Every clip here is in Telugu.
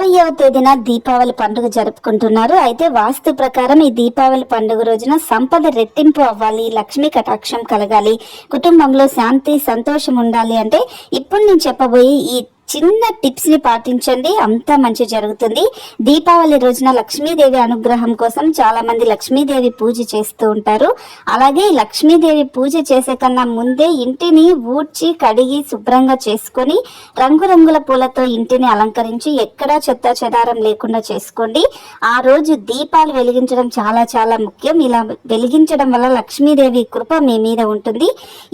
ఇరవయవ తేదీన దీపావళి పండుగ జరుపుకుంటున్నారు. అయితే వాస్తు ప్రకారం ఈ దీపావళి పండుగ రోజున సంపద రెట్టింపు అవ్వాలి లక్ష్మీ కటాక్షం కలగాలి కుటుంబంలో శాంతి సంతోషం ఉండాలి అంటే ఇప్పుడు నేను చెప్పబోయే ఈ చిన్న టిప్స్ని పాటించండి. అంతా మంచి జరుగుతుంది. దీపావళి రోజున లక్ష్మీదేవి అనుగ్రహం కోసం చాలా మంది లక్ష్మీదేవి పూజ చేస్తూ ఉంటారు. అలాగే లక్ష్మీదేవి పూజ చేసే కన్నా ముందే ఇంటిని ఊడ్చి కడిగి శుభ్రంగా చేసుకొని రంగురంగుల పూలతో ఇంటిని అలంకరించి ఎక్కడా చెత్త చెదారం లేకుండా చేసుకోండి. ఆ రోజు దీపాలు వెలిగించడం చాలా చాలా ముఖ్యం. ఇలా వెలిగించడం వల్ల లక్ష్మీదేవి కృప మీ మీద ఉంటుంది.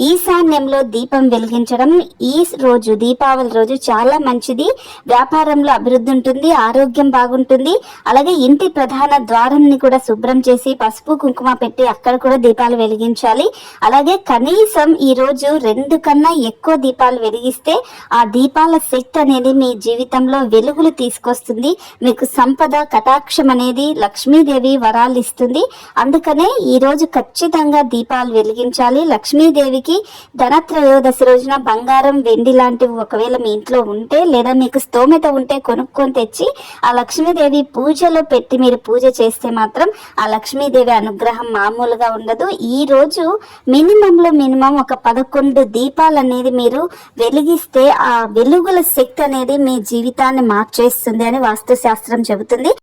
ఈశాన్యంలో దీపం వెలిగించడం ఈ రోజు దీపావళి రోజు చాలా మంచిది. వ్యాపారంలో అభివృద్ధి ఉంటుంది ఆరోగ్యం బాగుంటుంది. అలాగే ఇంటి ప్రధాన ద్వారంని కూడా శుభ్రం చేసి పసుపు కుంకుమ పెట్టి అక్కడ కూడా దీపాలు వెలిగించాలి. అలాగే కనీసం ఈ రోజు రెండు కన్నా ఎక్కువ దీపాలు వెలిగిస్తే ఆ దీపాల శక్తి అనేది మీ జీవితంలో వెలుగులు తీసుకొస్తుంది. మీకు సంపద కటాక్షం అనేది లక్ష్మీదేవి వరాలు ఇస్తుంది. అందుకనే ఈ రోజు ఖచ్చితంగా దీపాలు వెలిగించాలి. లక్ష్మీదేవికి ధనత్రయోదశి రోజున బంగారం వెండి లాంటివి ఒకవేళ మీ ఇంట్లో ఉంటే లేదా మీకు స్తోమత ఉంటే కొనుక్కొని తెచ్చి ఆ లక్ష్మీదేవి పూజలో పెట్టి మీరు పూజ చేస్తే మాత్రం ఆ లక్ష్మీదేవి అనుగ్రహం మామూలుగా ఉండదు. ఈ రోజు మినిమంలో మినిమం ఒక పదకొండు దీపాలు అనేది మీరు వెలిగిస్తే ఆ వెలుగుల శక్తి అనేది మీ జీవితాన్ని మార్చేస్తుంది అని వాస్తు శాస్త్రం చెబుతుంది.